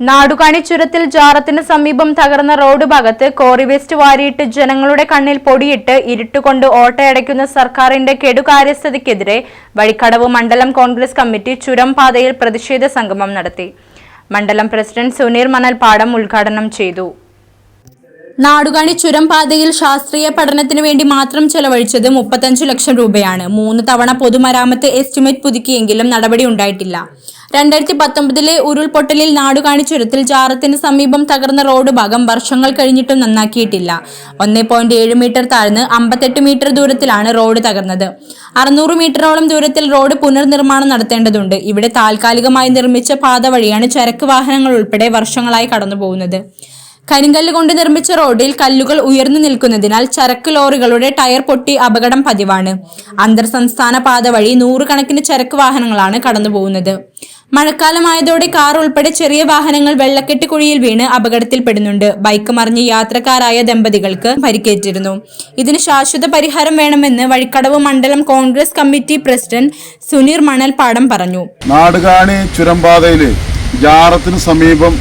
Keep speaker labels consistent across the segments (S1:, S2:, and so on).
S1: Nadukani ചുരത്തിൽ ജാറത്തിന് സമീപം തകർന്ന റോഡ് ഭാഗത്ത് കോറി വേസ്റ്റ് വാരിയിട്ട് ജനങ്ങളുടെ കണ്ണിൽ പൊടിയിട്ട് ഇരുട്ടുകൊണ്ട് ഓട്ടയടയ്ക്കുന്ന സർക്കാരിന്റെ കെടുകാര്യസ്ഥതയ്ക്കെതിരെ വഴിക്കടവ് മണ്ഡലം കോൺഗ്രസ് കമ്മിറ്റി ചുരം പാതയിൽ പ്രതിഷേധ സംഗമം നടത്തി. മണ്ഡലം പ്രസിഡന്റ് സുനീർ മണൽപാടം ഉദ്ഘാടനം ചെയ്തു. നാടുകാണി ചുരം പാതയിൽ ശാസ്ത്രീയ പഠനത്തിന് വേണ്ടി മാത്രം ചെലവഴിച്ചത് മുപ്പത്തഞ്ചു ലക്ഷം രൂപയാണ്. മൂന്ന് തവണ പൊതുമരാമത്ത് എസ്റ്റിമേറ്റ് പുതുക്കിയെങ്കിലും നടപടി ഉണ്ടായിട്ടില്ല. രണ്ടായിരത്തി പത്തൊമ്പതിലെ ഉരുൾപൊട്ടലിൽ നാടുകാണി ചുരത്തിൽ ജാറത്തിന് സമീപം തകർന്ന റോഡ് ഭാഗം വർഷങ്ങൾ കഴിഞ്ഞിട്ടും നന്നാക്കിയിട്ടില്ല. ഒന്നേ പോയിന്റ് ഏഴ് മീറ്റർ താഴ്ന്ന് അമ്പത്തെട്ട് മീറ്റർ ദൂരത്തിലാണ് റോഡ് തകർന്നത്. അറുന്നൂറ് മീറ്ററോളം ദൂരത്തിൽ റോഡ് പുനർനിർമ്മാണം നടത്തേണ്ടതുണ്ട്. ഇവിടെ താൽക്കാലികമായി നിർമ്മിച്ച പാത വഴിയാണ് ചരക്ക് വാഹനങ്ങൾ ഉൾപ്പെടെ വർഷങ്ങളായി കടന്നുപോകുന്നത്. കരിങ്കല്ല് കൊണ്ട് നിർമ്മിച്ച റോഡിൽ കല്ലുകൾ ഉയർന്നു നിൽക്കുന്നതിനാൽ ചരക്ക് ലോറികളുടെ ടയർ പൊട്ടി അപകടം പതിവാണ്. അന്തർ സംസ്ഥാന പാത വഴി നൂറുകണക്കിന് ചരക്ക് വാഹനങ്ങളാണ് കടന്നുപോകുന്നത്. മഴക്കാലമായതോടെ കാർ ഉൾപ്പെടെ ചെറിയ വാഹനങ്ങൾ വെള്ളക്കെട്ട് കുഴിയിൽ വീണ് അപകടത്തിൽപ്പെടുന്നുണ്ട്. ബൈക്ക് മറിഞ്ഞ് യാത്രക്കാരായ ദമ്പതികൾക്ക് പരിക്കേറ്റിരുന്നു. ഇതിന് ശാശ്വത പരിഹാരം വേണമെന്ന് വഴിക്കടവ് മണ്ഡലം കോൺഗ്രസ് കമ്മിറ്റി പ്രസിഡന്റ് സുനീർ മണൽപാടം പറഞ്ഞു.
S2: നാടുകാണി ചുരംപാതയിൽ ജാറത്തിന് സമീപം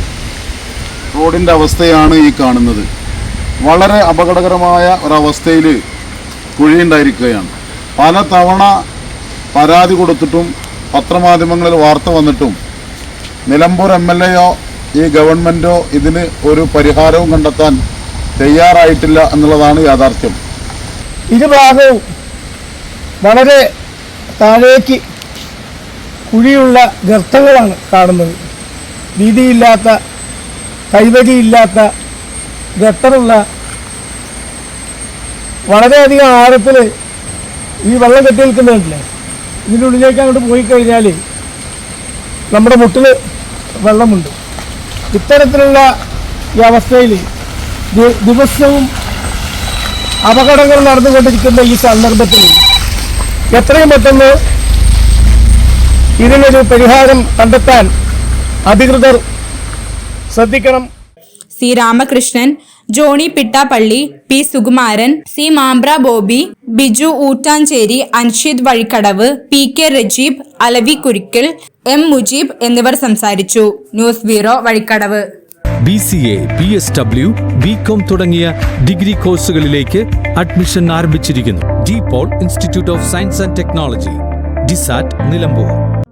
S2: റോഡിന്റെ അവസ്ഥയാണ് ഈ കാണുന്നത്. വളരെ അപകടകരമായ ഒരവസ്ഥയിൽ കുഴിയുണ്ടായിരിക്കുകയാണ് പല തവണ പരാതി കൊടുത്തിട്ടും പത്രമാധ്യമങ്ങളിൽ വാർത്ത വന്നിട്ടും നിലമ്പൂർ എം എൽ എയോ ഈ ഗവൺമെന്റോ ഇതിന് ഒരു പരിഹാരവും കണ്ടെത്താൻ തയ്യാറായിട്ടില്ല എന്നുള്ളതാണ് യാഥാർത്ഥ്യം.
S3: ഇരുഭാഗവും വളരെ താഴേക്ക് കുഴിയുള്ള ഗർത്തങ്ങളാണ് കാണുന്നത്. വീതിയില്ലാത്ത കൈവരിയില്ലാത്ത ഗട്ടറുള്ള വളരെയധികം ആഴത്തിൽ ഈ വെള്ളം കെട്ടി നിൽക്കുന്നുണ്ടല്ലേ ഇതിന്റെ ഉള്ളിലേക്ക് അങ്ങോട്ട് പോയി കഴിഞ്ഞാൽ നമ്മുടെ മുട്ടിൽ വെള്ളമുണ്ട്. ഇത്തരത്തിലുള്ള ഈ അവസ്ഥയിൽ ദിവസവും അപകടങ്ങൾ നടന്നുകൊണ്ടിരിക്കുന്ന ഈ സന്ദർഭത്തിൽ എത്രയും പെട്ടെന്ന് ഇതിനൊരു പരിഹാരം കണ്ടെത്താൻ അധികൃതർ ശ്രദ്ധിക്കണം.
S1: C Ramakrishnan Johny Pittappally P Sukumaran C Mambra Bobby Biju Oottancheri Anshid Vazhikkadavu P K Rajeeb Alavi Kurikkal M Mujeeb എന്നിവർ സംസാരിച്ചു. News bureau Vazhikkadavu.
S4: B C A B S W B com തുടങ്ങിയ degree കോഴ്സുകളിലേക്ക് admission ആരംഭിച്ചിരിക്കുന്നു. D Paul institute of science and technology DSAT Nilambur.